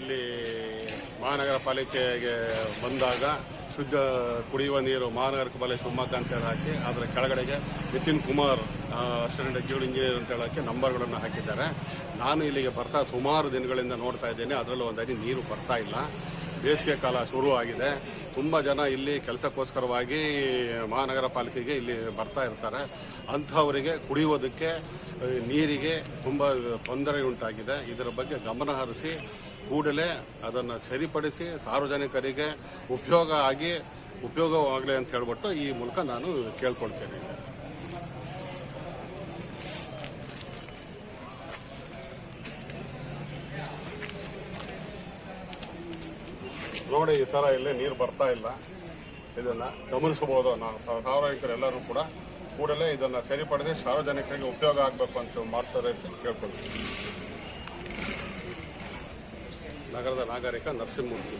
ಇಲ್ಲಿ ಮಹಾನಗರ ಪಾಲಿಕೆಗೆ ಬಂದಾಗ ಶುದ್ಧ ಕುಡಿಯುವ ನೀರು ಮಹಾನಗರ ಪಾಲಿಕೆ ಶಿವಮೊಗ್ಗ ಅಂತೇಳಿ ಹಾಕಿ ಅದರ ಕೆಳಗಡೆಗೆ Nitin Kumar assistant executive engineer ಅಂತ ಹೇಳೋಕ್ಕೆ ನಂಬರ್ಗಳನ್ನು ಹಾಕಿದ್ದಾರೆ. ನಾನು ಇಲ್ಲಿಗೆ ಬರ್ತಾ ಸುಮಾರು ದಿನಗಳಿಂದ ನೋಡ್ತಾ ಇದ್ದೇನೆ, ಅದರಲ್ಲೂ ಒಂದು ಹನಿ ನೀರು ಬರ್ತಾ ಇಲ್ಲ. ಬೇಸಿಗೆ ಕಾಲ ಶುರು ಆಗಿದೆ. ತುಂಬ ಜನ ಇಲ್ಲಿ ಕೆಲಸಕ್ಕೋಸ್ಕರವಾಗಿ ಮಹಾನಗರ ಪಾಲಿಕೆಗೆ ಇಲ್ಲಿ ಬರ್ತಾ ಇರ್ತಾರೆ. ಅಂಥವರಿಗೆ ಕುಡಿಯೋದಕ್ಕೆ ನೀರಿಗೆ ತುಂಬ ತೊಂದರೆ ಉಂಟಾಗಿದೆ. ಇದರ ಬಗ್ಗೆ ಗಮನ ಹರಿಸಿ ಕೂಡಲೇ ಅದನ್ನು ಸರಿಪಡಿಸಿ ಸಾರ್ವಜನಿಕರಿಗೆ ಉಪಯೋಗ ಆಗಿ ಉಪಯೋಗವಾಗಲಿ ಅಂತ ಹೇಳ್ಬಿಟ್ಟು ಈ ಮೂಲಕ ನಾನು ಕೇಳ್ಕೊಳ್ತೇನೆ. ನೋಡಿ, ಈ ಥರ ಇಲ್ಲಿ ನೀರು ಬರ್ತಾ ಇಲ್ಲ. ಇದನ್ನು ಗಮನಿಸಬಹುದು. ನಾವು ಸಾರ್ವಜನಿಕರೆಲ್ಲರೂ ಕೂಡ ಕೂಡಲೇ ಇದನ್ನು ಸರಿಪಡಿಸಿ ಸಾರ್ವಜನಿಕರಿಗೆ ಉಪಯೋಗ ಆಗಬೇಕು ಅಂತ ಮಾಡಿಸೋರೆ ಅಂತ ಕೇಳ್ಕೊಳ್ತೀವಿ ನಗರದ ನಾಗರಿಕ ನರಸಿಂಹಮೂರ್ತಿ